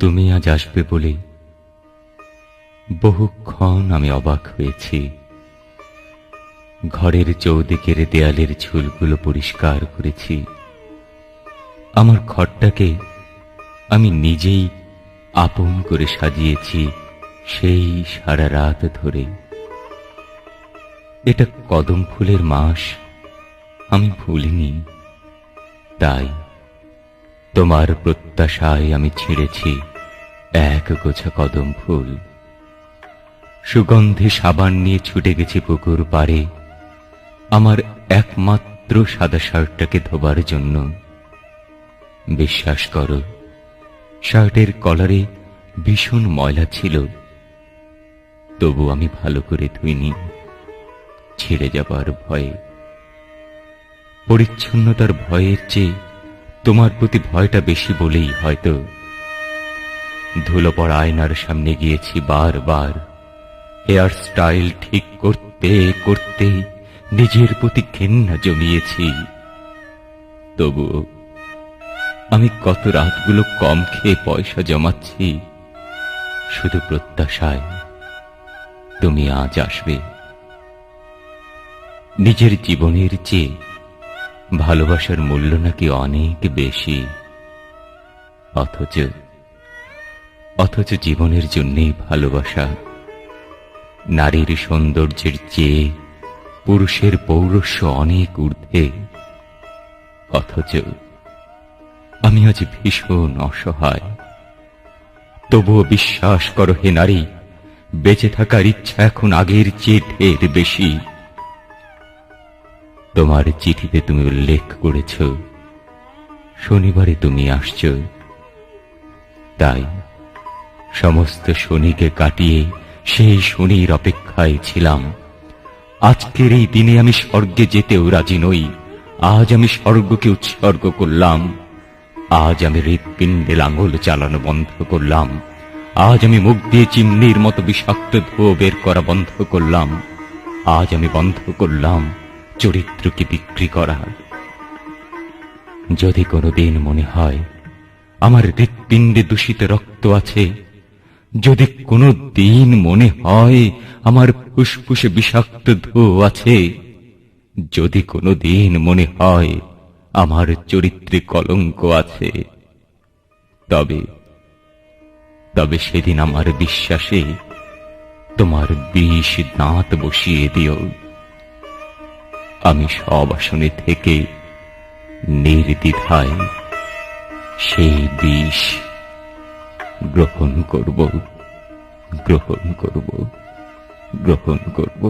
তুমি আজ আসবে বলে বহুক্ষণ আমি অবাক হয়েছি। ঘরের চৌদিকের দেয়ালের ঝুলগুলো পরিষ্কার করেছি। আমার ঘরটাকে আমি নিজেই আপন করে সাজিয়েছি সেই সারা রাত ধরে। এটা কদম ফুলের মাস, আমি ভুলিনি। তাই তোমার প্রত্যাশায় আমি ছিঁড়েছি। এক গোছা কদম ফুল। সুগন্ধি সাবান নিয়ে ছুটে গেছি পুকুর পাড়ে। আমার একমাত্র সাদা শার্টটাকে ধোবার জন্য। বিশ্বাস করো, শার্টের কলারে ভীষণ ময়লা ছিল। তবু আমি ভালো করে ধুইনি। ছিঁড়ে যাবার ভয়ে। পরিচ্ছন্নতার ভয়ের চেয়ে তোমার প্রতি ভয়টা বেশি বলেই হয়তো ধুলো পড়া আয়নার সামনে গিয়েছি বারবার। হেয়ার স্টাইল ঠিক করতে করতে নিজের প্রতি ঘেন্না জমিয়েছি। তবুও আমি কত রাতগুলো কম খেয়ে পয়সা জমাচ্ছি, শুধু প্রত্যাশায় তুমি আজ আসবে। নিজের জীবনের চেয়ে ভালোবাসার মূল্য নাকি অনেক বেশি, অথচ অথচ জীবনের জন্যেই ভালোবাসা। নারীর সৌন্দর্যের চেয়ে পুরুষের পৌরস্য অনেক ঊর্ধ্বে। অথচ আমি আজ ভীষণ অসহায়। তবুও বিশ্বাস করো হে নারী, বেঁচে থাকার ইচ্ছা এখন আগের চেয়ে ঢের বেশি। তোমার চিঠিতে তুমি উল্লেখ করেছ, শনিবারে তুমি আসছ। তাই সমস্ত শনিকে কাটিয়ে সেই শনির অপেক্ষায় ছিলাম। আজকের এই দিনে আমি স্বর্গে যেতেও রাজি নই। আজ আমি স্বর্গকে উৎসর্গ করলাম। আজ আমি হৃৎপিণ্ডে লাঙ্গল চালানো বন্ধ করলাম। আজ আমি মুখ দিয়ে চিমনির মতো বিষাক্ত ধোঁ বের করা বন্ধ করলাম। আজ আমি বন্ধ করলাম চরিত্রকে বিক্রি করা। যদি কোনো দিন মনে হয়, আমার হৃৎপিণ্ডে দূষিত রক্ত আছে যদি কোনো দিন মনে হয় আমার ফুসফুসে বিষাক্ত ধো আছে, যদি কোনো দিন মনে হয় আমার চরিত্রে কলঙ্ক আছে, তবে তবে সেদিন আমার বিশ্বাসে তোমার বিষ দাঁত বসিয়ে দিও। আমি সব আসনে থেকে নির্দ্বিধায় সেই বিষ গ্রহণ করব গ্রহণ করব গ্রহণ করব।